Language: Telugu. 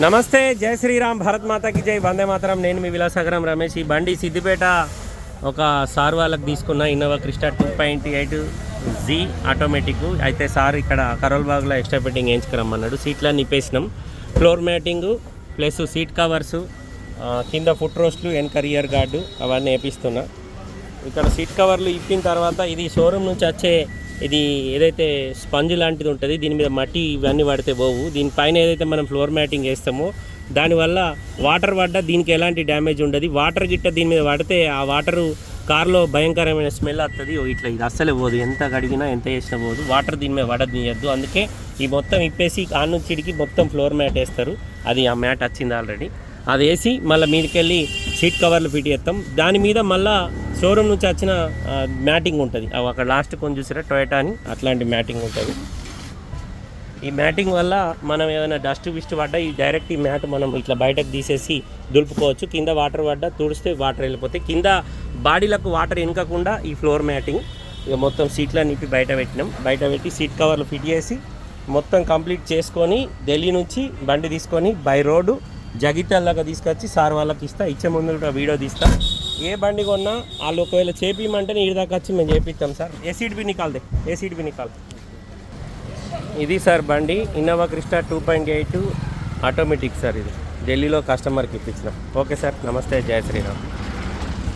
నమస్తే జై శ్రీరామ్ భారత్ మాతాకి జై. వందే మాతరం. నేను మీ విలాసాగరం రమేష్. ఈ బండి సిద్దిపేట ఒక సార్ వాళ్ళకి తీసుకున్న Innova Crysta two point eight G automatic అయితే సార్ ఇక్కడ కరోల్ బాగ్లో ఎక్స్ట్రా పెట్టింగ్ వేయించుకురమ్మన్నాడు. సీట్లన్నీ నిప్పేసినాం. Floor matting plus seat covers కింద ఫుట్ రోస్ట్లు వెనక రియర్ గార్డు అవన్నీ వేపిస్తున్నా. ఇక్కడ సీట్ కవర్లు ఇప్పిన తర్వాత ఇది షోరూమ్ నుంచి వచ్చే ఇది ఏదైతే స్పంజ్ లాంటిది ఉంటుంది దీని మీద మట్టి ఇవన్నీ పడితే పోవు. దీనిపైన ఏదైతే మనం ఫ్లోర్ మ్యాటింగ్ వేస్తామో దానివల్ల వాటర్ పడ్డా దీనికి ఎలాంటి డ్యామేజ్ ఉండదు. వాటర్ గిట్ట దీని మీద పడితే ఆ వాటరు కార్లో భయంకరమైన స్మెల్ వస్తుంది ఓ ఇట్లా ఇది అస్సలే పోదు. ఎంత కడిగినా ఎంత చేసినా పోదు. వాటర్ దీని మీద పడదీయద్దు అందుకే ఈ మొత్తం ఇప్పేసి ఆ నుంచి మొత్తం ఫ్లోర్ మ్యాట్ వేస్తారు. అది ఆ మ్యాట్ వచ్చింది ఆల్రెడీ. అది వేసి మళ్ళీ మీదకెళ్ళి సీట్ కవర్లు ఫిట్ చేస్తాం. దాని మీద మళ్ళీ షోరూమ్ నుంచి వచ్చిన మ్యాటింగ్ ఉంటుంది. అవి అక్కడ లాస్ట్ కొన్ని చూసారా టొయటా అని. అట్లాంటి మ్యాటింగ్ ఉంటుంది. ఈ మ్యాటింగ్ వల్ల మనం ఏదైనా డస్ట్ విస్ట్ పడ్డా ఈ డైరెక్ట్ ఈ మ్యాట్ మనం ఇట్లా బయటకు తీసేసి దులుపుకోవచ్చు. కింద వాటర్ పడ్డా తుడిస్తే వాటర్ వెళ్ళిపోతే కింద బాడీలకు వాటర్ ఎనకకుండా ఈ ఫ్లోర్ మ్యాటింగ్. ఇక మొత్తం సీట్లను నింపి బయట పెట్టినాం. బయట పెట్టి సీట్ కవర్లు ఫిట్ చేసి మొత్తం కంప్లీట్ చేసుకొని ఢిల్లీ నుంచి బండి తీసుకొని బై రోడ్డు జగిత్యాలకు తీసుకొచ్చి సార్ వాళ్ళకి ఇస్తా ఇచ్చే ముందు కూడా వీడియో తీస్తా. ఏ బండి కొన్నా వాళ్ళు ఒకవేళ చేపిమంటే ఈ దాకా వచ్చి మేము చేపిస్తాం సార్. ఏ సీట్ బి నికాల్దే ఏ సీట్ బి నికాల్ ఇది సార్ బండి Innova Crysta two point eight automatic sir ఇది. ఢిల్లీలో కస్టమర్కి ఇప్పించినాం. ఓకే సార్ నమస్తే జయ శ్రీరామ్.